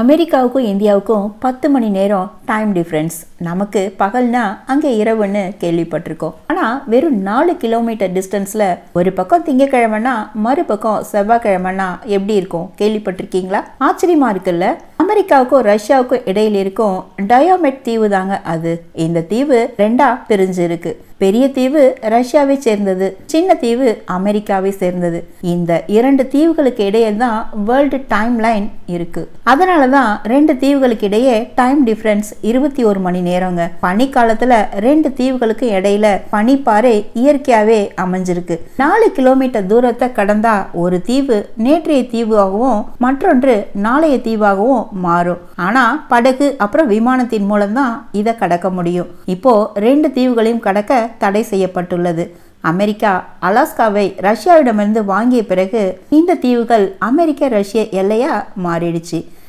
அமெரிக்காவுக்கும் இந்தியாவுக்கும் பத்து மணி நேரம் டைம் டிஃப்ரென்ஸ் நமக்கு பகல்னா அங்கே இரவுன்னு கேள்விப்பட்டிருக்கோம். ஆனால் வெறும் நாலு கிலோமீட்டர் டிஸ்டன்ஸில் ஒரு பக்கம் திங்கக்கிழமைனா மறுபக்கம் செவ்வாய்க்கிழமைனா எப்படி இருக்கும்? கேள்விப்பட்டிருக்கீங்களா? ஆச்சரியமா இருக்குல்ல? அமெரிக்காவுக்கும் ரஷ்யாவுக்கும் இடையில இருக்கும் டயோமெட் தீவு தாங்க அது. இந்த தீவு ரெண்டா பிரிஞ்சிருக்கு. பெரிய தீவு ரஷ்யாவை சேர்ந்தது சின்ன தீவு அமெரிக்காவை சேர்ந்தது. இந்த இரண்டு தீவுகளுக்கு இடையே தான் வேர்ல்டு டைம் லைன் இருக்கு. அதனால தான் ரெண்டு தீவுகளுக்கு இடையே டைம் டிஃபரன்ஸ் இருபத்தி ஒரு மணி நேரங்க. பனிக்காலத்துல ரெண்டு தீவுகளுக்கு இடையில பனி பனிப்பாறை இயற்கையாகவே அமைஞ்சிருக்கு. நாலு கிலோமீட்டர் தூரத்தை கடந்தா ஒரு தீவு நேற்றைய தீவாகவும் மற்றொன்று நாளைய தீவாகவும் மாறும். ஆனா படகு அப்புறம் விமானத்தின் மூலம்தான் இதை கடக்க முடியும். இப்போ ரெண்டு தீவுகளையும் கடக்க தடை செய்யப்பட்டுள்ளது. அமெரிக்கா அலாஸ்காவை ரஷ்யாவிடமிருந்து வாங்கிய பிறகு இந்த தீவுகள் அமெரிக்க ரஷ்ய எல்லையா மாறிடுச்சு.